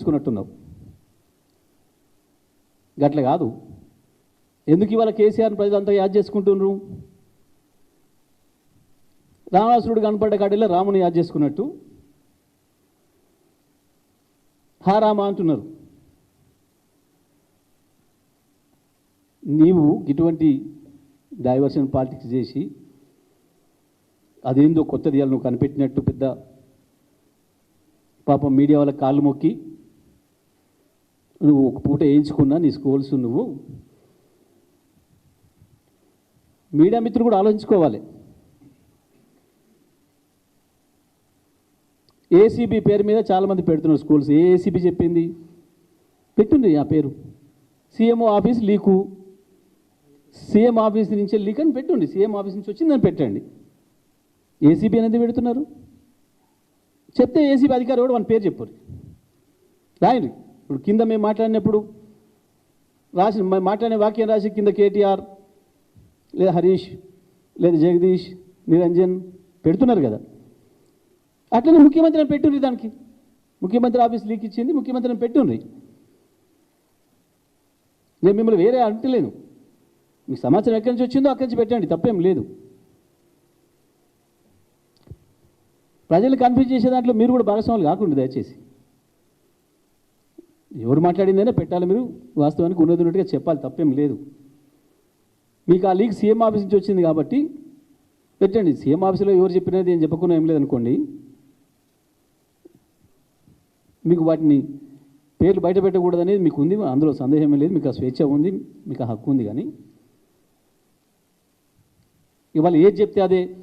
తీసుకున్నట్టున్నావు గట్ల కాదు. ఎందుకు ఇవాళ కేసీఆర్ ప్రజలంతా యాద్ చేసుకుంటున్నారు? రావణాసురుడు కనపడ్డ కాడిలో రాముని యాద్ చేసుకున్నట్టు. హా రామ అంటున్నారు. నీవు ఇటువంటి డైవర్షన్ పాలిటిక్స్ చేసి అదేందో కొత్తది నువ్వు కనిపెట్టినట్టు పెద్ద పాపం మీడియా వాళ్ళ కాళ్ళు మొక్కి నువ్వు ఒక పూట వేయించుకున్నా నీ స్కూల్స్ నువ్వు. మీడియా మిత్రులు కూడా ఆలోచించుకోవాలి. ఏసీబీ పేరు మీద చాలామంది పెడుతున్నారు స్కూల్స్. ఏ ఏసీబీ చెప్పింది? పెట్టింది ఆ పేరు. CMO office leak. CM office నుంచి లీక్ అని పెట్టుండి. సీఎం ఆఫీస్ నుంచి వచ్చిందని పెట్టండి. ఏసీబీ అనేది పెడుతున్నారు. చెప్తే ఏసీబీ అధికారి కూడా మన పేరు చెప్పరు రాయండి. ఇప్పుడు కింద మేము మాట్లాడినప్పుడు రాసి మాట్లాడిన వాక్యం రాసి కింద కేటీఆర్ లేదా హరీష్ లేదా జగదీష్ నిరంజన్ పెడుతున్నారు కదా. అట్లనే ముఖ్యమంత్రిని పెట్టుండ్రి దానికి. ముఖ్యమంత్రి ఆఫీస్ లీక్ ఇచ్చింది ముఖ్యమంత్రిని పెట్టుండ్రి. నేను మిమ్మల్ని వేరే అంటలేను. మీకు సమాచారం ఎక్కడి నుంచి వచ్చిందో అక్కడి నుంచి పెట్టండి తప్పేం లేదు. ప్రజలు కన్ఫ్యూజ్ చేసే దాంట్లో మీరు కూడా భాగస్వాములు కాకుండా దయచేసి. ఎవరు మాట్లాడిందైనా పెట్టాలి మీరు. వాస్తవానికి ఉన్నది ఉన్నట్టుగా చెప్పాలి తప్పేం లేదు. మీకు ఆ లీక్ సీఎం ఆఫీస్ నుంచి వచ్చింది కాబట్టి పెట్టండి. సీఎం ఆఫీసులో ఎవరు చెప్పినది ఏం చెప్పకుండా ఏం లేదనుకోండి. మీకు వాటిని పేర్లు బయట పెట్టకూడదు అనేది మీకు ఉంది. అందులో సందేహం లేదు. మీకు ఆ స్వేచ్ఛ ఉంది. మీకు ఆ హక్కు ఉంది కానీ. ఇవాళ ఏది చెప్తే అదే.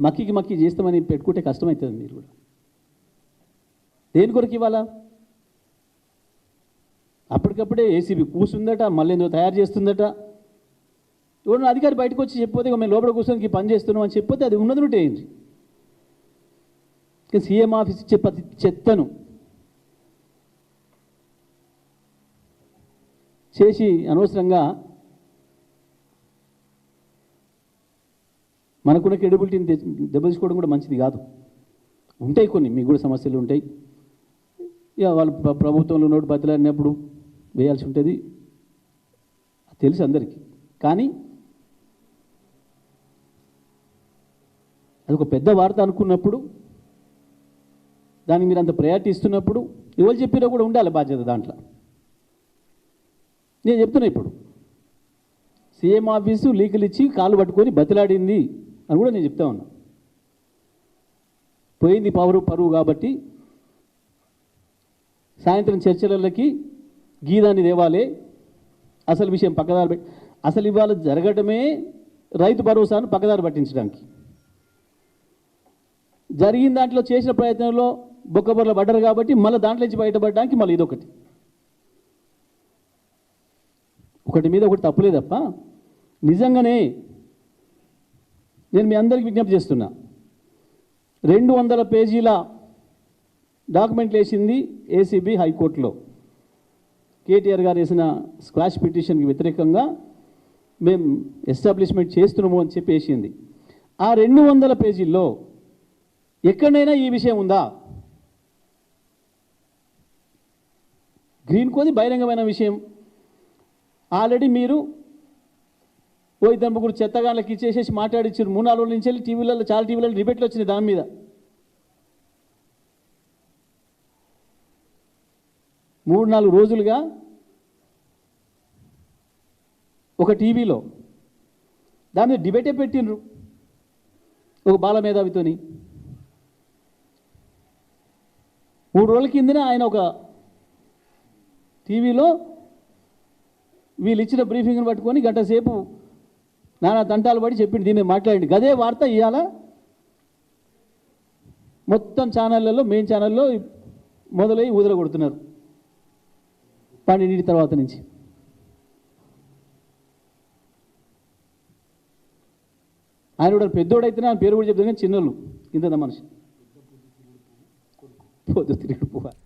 మక్కికి మక్కి చేస్తామని పెట్టుకుంటే కష్టమవుతుంది మీరు కూడా. దేని కొరకు ఇవాళ? అప్పటికప్పుడే ఏసీబీ కూసుందట మళ్ళీ ఏదో తయారు చేస్తుందట. ఎవరన్నా అధికారి బయటకు వచ్చి చెప్పితే మేము లోపల కూర్చొని పని చేస్తున్నాం అని చెప్పితే అది ఉన్నది ఉంటే ఏంటి సీఎం ఆఫీస్ ఇచ్చే ప్రతి చెత్తను చేసి అనవసరంగా మనకున్న క్రెడిబిలిటీని దెబ్బతీసుకోవడం కూడా మంచిది కాదు. ఉంటాయి కొన్ని మీకు కూడా సమస్యలు ఉంటాయి. ఇక వాళ్ళు ప్రభుత్వంలో నోటు బతిలాడినప్పుడు వేయాల్సి ఉంటుంది. అది తెలుసు అందరికీ. కానీ అది ఒక పెద్ద వార్త అనుకున్నప్పుడు దానికి మీరు అంత ప్రయారిటీ ఇస్తున్నప్పుడు ఎవరు చెప్పినా కూడా ఉండాలి బాధ్యత దాంట్లో. నేను చెప్తున్నా ఇప్పుడు. సీఎం ఆఫీసు లీకులు ఇచ్చి కాలు పట్టుకొని బతిలాడింది అని కూడా నేను చెప్తా ఉన్నా. పోయింది పవరు పరువు కాబట్టి సాయంత్రం చర్చలకి గీదాన్ని దేవాలే అసలు విషయం పక్కదారి పెట్టి అసలు ఇవాళ జరగడమే రైతు భరోసాను పక్కదారి పట్టించడానికి. జరిగిన దాంట్లో చేసిన ప్రయత్నంలో బొక్కబొర్ల పడ్డారు కాబట్టి మళ్ళీ దాంట్లోంచి బయటపడడానికి మళ్ళీ ఇదొకటి. ఒకటి మీద ఒకటి తప్పులే తప్ప నిజంగానే నేను మీ అందరికి విజ్ఞప్తి చేస్తున్నా. రెండు వందల పేజీల డాక్యుమెంట్లు వేసింది ఏసీబీ హైకోర్టులో. కేటీఆర్ గారు వేసిన స్క్వాష్ పిటిషన్కి వ్యతిరేకంగా మేము ఎస్టాబ్లిష్మెంట్ చేస్తున్నాము అని చెప్పి వేసింది. ఆ రెండు వందల పేజీల్లో ఎక్కడైనా ఈ విషయం ఉందా? గ్రీన్ కోది బహిరంగమైన విషయం. ఆల్రెడీ మీరు ఓ ఇద్దరు ముగ్గురు చెత్తగాళ్ళకి ఇచ్చేసేసి మాట్లాడిచ్చారు. మూడు నాలుగు నుంచి వెళ్ళి టీవీలలో చాలా టీవీలలో డిబేట్లు వచ్చినాయి దాని మీద. మూడు నాలుగు రోజులుగా ఒక టీవీలో దాని మీద డిబేటే పెట్టిండ్రు ఒక బాల మేధావితోని. మూడు రోజుల కిందనే ఆయన ఒక టీవీలో వీళ్ళు ఇచ్చిన బ్రీఫింగ్ని పట్టుకొని గంట సేపు నానా తంటాలు పడి చెప్పింది దీని మీద మాట్లాడండి. గదే వార్త ఇవాళ మొత్తం ఛానళ్ళల్లో మెయిన్ ఛానల్లో మొదలై ఊదర కొడుతున్నారు పన్నెండింటి తర్వాత నుంచి. ఆయన కూడా పెద్దోడైతే ఆయన పేరు కూడా చెప్తాను కానీ చిన్నోళ్ళు. ఇంత మనిషి. పొద్దు తిరిగి పోవాలి